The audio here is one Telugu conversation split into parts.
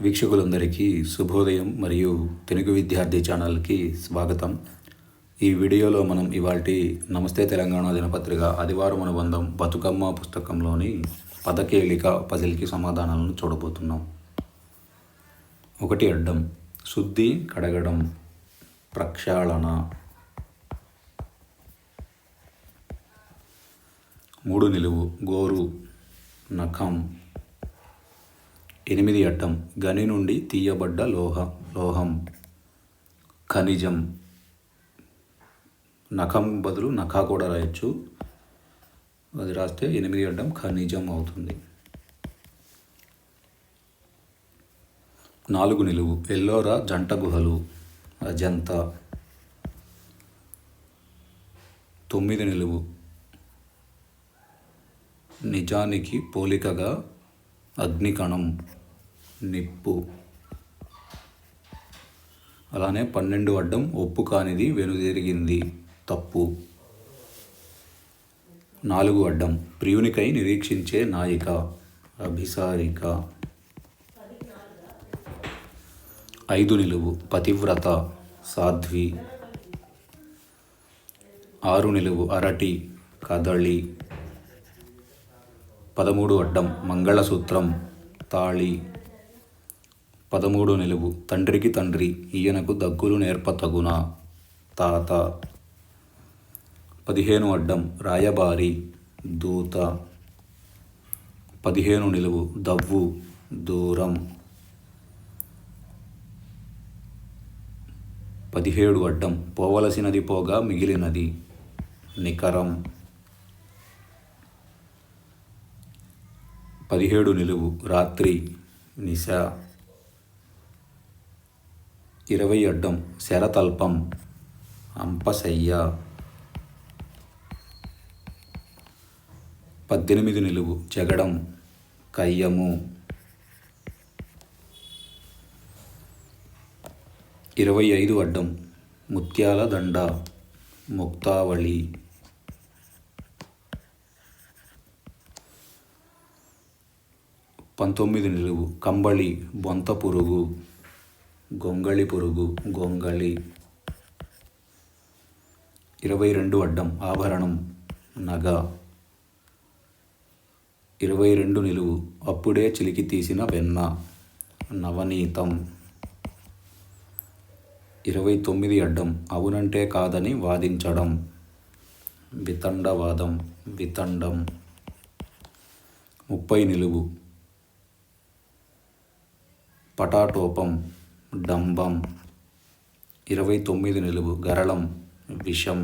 వీక్షకులందరికీ శుభోదయం మరియు తెలుగు విద్యార్థి ఛానల్కి స్వాగతం. ఈ వీడియోలో మనం ఇవాల్టి నమస్తే తెలంగాణ దినపత్రిక ఆదివారం అనుబంధం బతుకమ్మ పుస్తకంలోని పదకేళిక పజిల్కి సమాధానాలను చూడబోతున్నాం. ఒకటి అడ్డం శుద్ధి కడగడం ప్రక్షాళన. మూడు నిలువు గోరు నఖం. ఎనిమిది అడ్డం గని నుండి తీయబడ్డ లోహ లోహం. ఖనిజం. నఖం బదులు నఖా కూడా రాయొచ్చు. అది రాస్తే ఎనిమిది అడ్డం ఖనిజం అవుతుంది. నాలుగు నిలువు. ఎల్లోరా జంట గుహలు. అజంతా. తొమ్మిది నిలువు. నిజానికి పోలికగా అగ్నికణం నిప్పు. అలానే పన్నెండు అడ్డం ఒప్పు కానిది వెనుదిరిగింది తప్పు. నాలుగు అడ్డం ప్రియునికై నిరీక్షించే నాయిక అభిసారిక. ఐదు నిలువు పతివ్రత సాధ్వి. ఆరు నిలువు అరటి కదళి. పదమూడు అడ్డం మంగళసూత్రం తాళి. పదమూడు నిలువు తండ్రికి తండ్రి ఈయనకు దగ్గులు నేర్పతగున తాత. పదిహేను అడ్డం రాయబారి దూత. పదిహేను నిలువు దవ్వు దూరం. పదిహేడు అడ్డం పోవలసినది పోగా మిగిలినది నికరం. పదిహేడు నిలువు రాత్రి నిశ ఇరవై అడ్డం శరతల్పం అంపశయ్య పద్దెనిమిది నిలువు జగడం కయ్యము ఇరవై ఐదు అడ్డం ముత్యాల దండ ముక్తావళి పంతొమ్మిది నిలువు. కంబళి బొంత పురుగు గొంగళి పురుగు గొంగళి. ఇరవై రెండు అడ్డం ఆభరణం నగ. ఇరవై రెండు నిలువు. అప్పుడే చిలికి తీసిన వెన్న నవనీతం. ఇరవై తొమ్మిది అడ్డం అవునంటే కాదని వాదించడం. వితండవాదం వితండం. ముప్పై నిలువు. పటాటోపం డంబం ఇరవై తొమ్మిది నిలువు గరళం విషం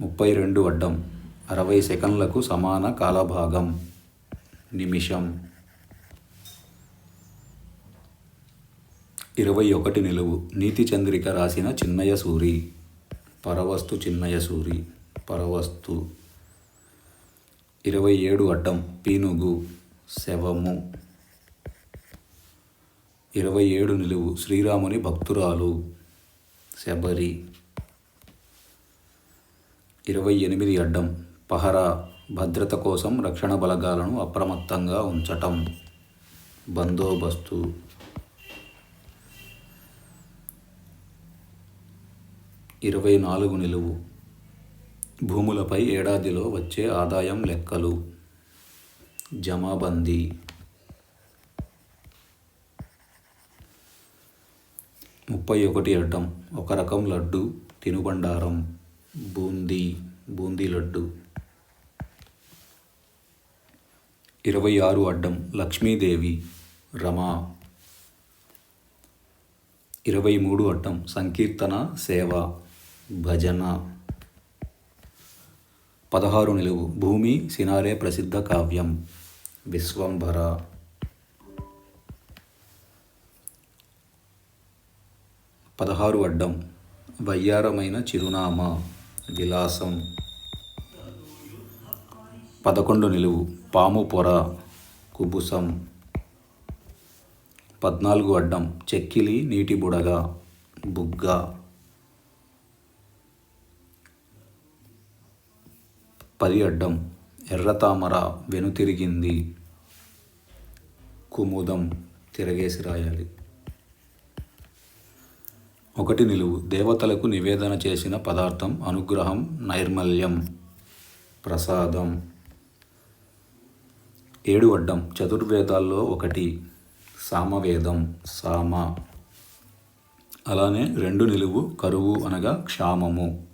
ముప్పై రెండు అడ్డం అరవై సెకండ్లకు సమాన కాలభాగం నిమిషం ఇరవై ఒకటి నిలువు నీతి చంద్రిక రాసిన చిన్నయ సూరి పరవస్తు చిన్నయ సూరి పరవస్తు ఇరవై ఏడు అడ్డం పీనుగు శవము. ఇరవై ఏడు నిలువు శ్రీరాముని భక్తురాలు శబరి. ఇరవై ఎనిమిది అడ్డం పహరా భద్రత కోసం రక్షణ బలగాలను అప్రమత్తంగా ఉంచటం. బందోబస్తు. ఇరవై నాలుగు నిలువు భూములపై ఏడాదిలో వచ్చే ఆదాయం లెక్కలు. జమాబందీ. ముప్పై ఒకటి అడ్డం ఒక రకం లడ్డు తినుబండారం బూందీ బూందీ లడ్డు. ఇరవై ఆరు అడ్డం లక్ష్మీదేవి రమా. ఇరవై మూడు అడ్డం సంకీర్తన సేవ భజన. పదహారు నిలువు భూమి సినారే ప్రసిద్ధ కావ్యం. విశ్వంభర. పదహారు అడ్డం. వయ్యారమైన చిరునామా విలాసం. పదకొండు నిలువు. పాము పొర కుబుసం. పద్నాలుగు అడ్డం. చెక్కిలి నీటి బుడగ బుగ్గ. పది అడ్డం. ఎర్రతామర వెనుతిరిగింది. కుముదం తిరగేసి రాయాలి. ఒకటి నిలువు. దేవతలకు నివేదన చేసిన పదార్థం అనుగ్రహం నైర్మల్యం ప్రసాదం. ఏడు అడ్డం. చతుర్వేదాల్లో ఒకటి. సామవేదం సామ. అలానే రెండు నిలువు కరువు అనగా క్షామము.